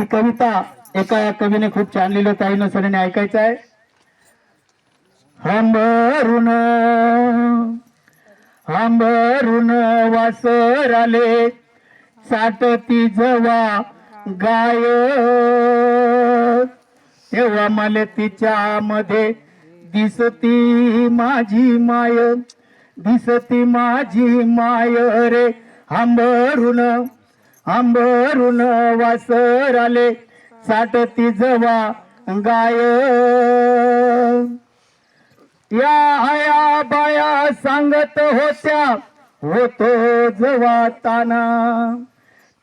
ती कविता एका कवीने खूप छान लिहिलं ताईनं सरांनी ऐकायचं आहे. हंबरून हंबरून वासर आले साठती जवा गाय तेव्हा मला तिच्या मध्ये दिसती माझी माय दिसती माझी माय रे. आंबरून आंबरून वासर आले साठती जवा गाय. या आया बाया सांगत होत्या होतो जवा ताना.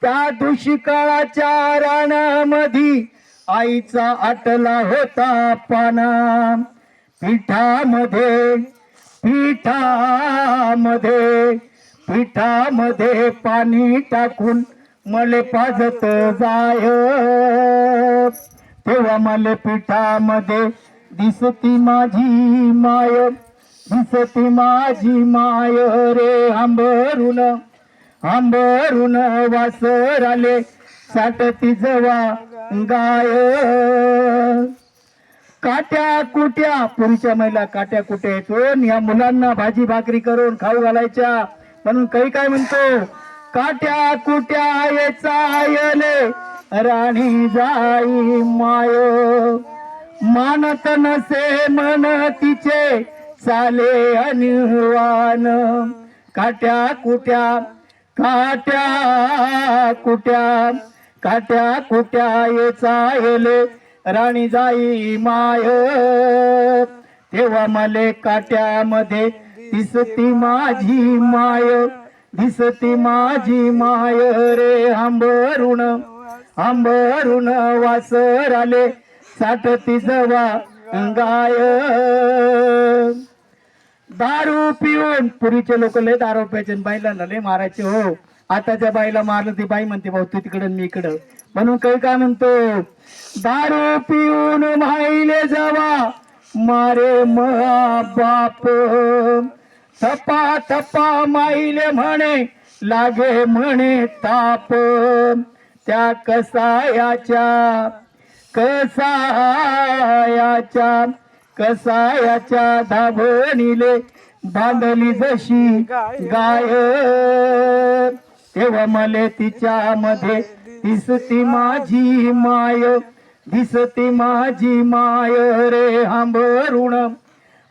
त्या दुष्काळाच्या रानामधी आईचा आटला होता पाना. पिठामध्ये पिठामध्ये पिठामध्ये पाणी टाकून मले पाजत जाय. तेव्हा मला पिठामध्ये दिसती माझी माय दिसती माझी माय रे. आंबरून आंबरून वासर आले साठती जवा गाय. काट्या कुट्या पुरीच्या महिला काट्या कुट्या येतो या मुलांना भाजी भाकरी करून खाऊ घालायच्या. म्हणून काही काय म्हणतो? काट्या कुट्या येचायले राणी जाई माय. मानत नसे मन तिचे चाले अनिवान. काट्या कुट्या काट्या कुट्या काट्या कुट्या येचा येले राणी जाई माय. तेव्हा मले काट्यामध्ये दिसती माझी माय. दिसती माझी माय रे आंबरुण आंबरुण वासर आले साठती जवा गाय. दारू पिऊन पुरीचे लोक लय दारू प्यायचे आणि बाईला लय मारायचे हो. आताच्या बाईला मारलं ती बाई म्हणते भाऊ तू तिकडं मी इकडं. म्हणून काही काय म्हणतो दारू पिऊन माहिले जावा मारे मा बाप. थपा थपा माईले म्हणे लागे म्हणे ताप. त्या कसायाच्या कसायाच्या कसायाच्या धावणीले बांधली जशी गाय. तेव्हा मले तिच्या मध्ये दिसती माझी माय दिसती माझी माय रे हांबरुण.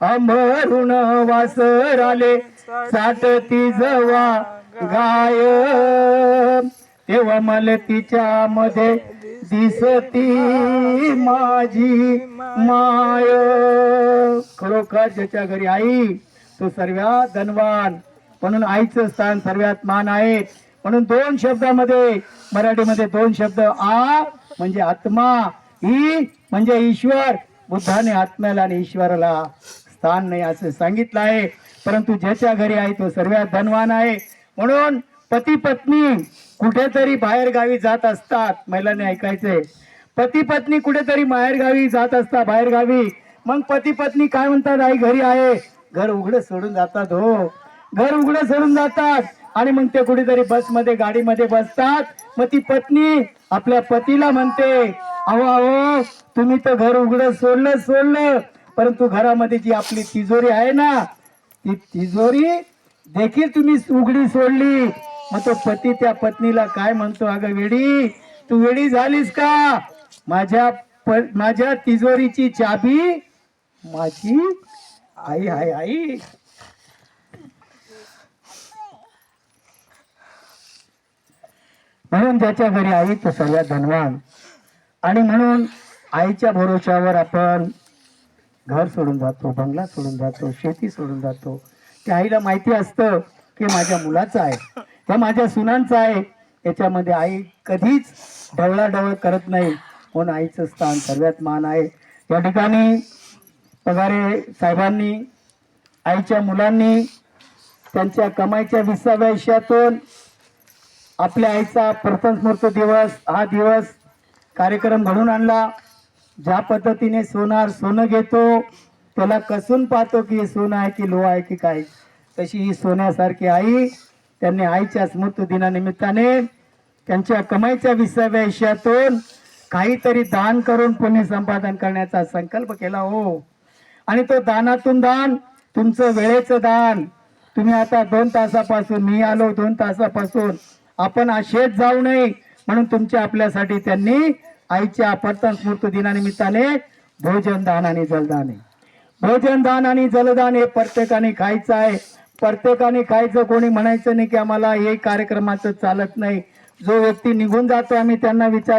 आंबरुण वासर आले साठती जवा गाय. तेव्हा मला तिच्या मध्ये दिसती माझी माय. खरोखर ज्याच्या घरी आई तो सर्वात धनवान. म्हणून आईचं स्थान सर्वात मान आहे. म्हणून दोन शब्दामध्ये मराठीमध्ये दोन शब्द आ म्हणजे आत्मा ई म्हणजे ईश्वर. बुद्धाने आत्म्याला आणि ईश्वराला स्थान नाही असं सांगितलं आहे. परंतु ज्याच्या घरी आहे तो सर्वात धनवान आहे. म्हणून पती पत्नी कुठेतरी बाहेर गावी जात असतात. महिलांनी ऐकायचंय. पती पत्नी कुठेतरी बाहेर गावी जात असतात बाहेर गावी मग पती पत्नी काय म्हणतात? आई घरी आहे. घर उघडं सोडून जातात हो. घर उघडं सोडून जातात. आणि मग ते कुठेतरी बसमध्ये गाडीमध्ये बसतात. मग ती पत्नी आपल्या पतीला म्हणते अहो अहो तुम्ही तर घर उघडं सोडलं सोडलं. परंतु घरामध्ये जी आपली तिजोरी आहे ना ती तिजोरी देखील तुम्ही उघडी सोडली. मग तो पती त्या पत्नीला काय म्हणतो अगं वेडी तू वेडी झालीस का? माझ्या प- माझ्या तिजोरीची चाबी माझी आई आई आई. म्हणून त्याच्या घरी आई तो सगळ्यात धनवान. आणि म्हणून आईच्या भरोशावर आपण घर सोडून जातो बंगला सोडून जातो शेती सोडून जातो. त्या आईला माहिती असतं की माझ्या मुलाचं आहे. हे माझ्या सुनांचं आहे. याच्यामध्ये आई कधीच ढवळाढवळ करत नाही. म्हणून आईचं स्थान सर्वात मान आहे. या ठिकाणी पगारे साहेबांनी आईच्या मुलांनी त्यांच्या कमाईच्या विसाव्या आयुष्यातून आपल्या आईचा प्रथम स्मृत दिवस हा दिवस कार्यक्रम घडून आणला. ज्या पद्धतीने सोनार सोनं घेतो त्याला कसून पाहतो की हे सोनं आहे की लोह आहे की काय? तशी ही सोन्यासारखी आई त्यांनी आईच्या स्मृत दिनानिमित्ताने त्यांच्या कमाईच्या विसाव्या आयुष्यातून काहीतरी दान करून पुण्य संपादन करण्याचा संकल्प केला हो. आणि तो दानातून दान तुमचं वेळेचं दान. तुम्ही आता दोन तासापासून मी आलो दोन तासापासून. आपण आशेत जाऊ नये म्हणून तुमच्या आपल्यासाठी त्यांनी आईच्या अपर्थन स्मृती दिनानिमित्ताने भोजन दान आणि जलदान आहे. भोजन दान आणि जलदान हे प्रत्येकाने खायचं आहे. प्रत्येकाने खायचं कोणी म्हणायचं नाही की आम्हाला हे कार्यक्रमाचं चालत नाही. जो व्यक्ती निघून जातो आम्ही त्यांना विचार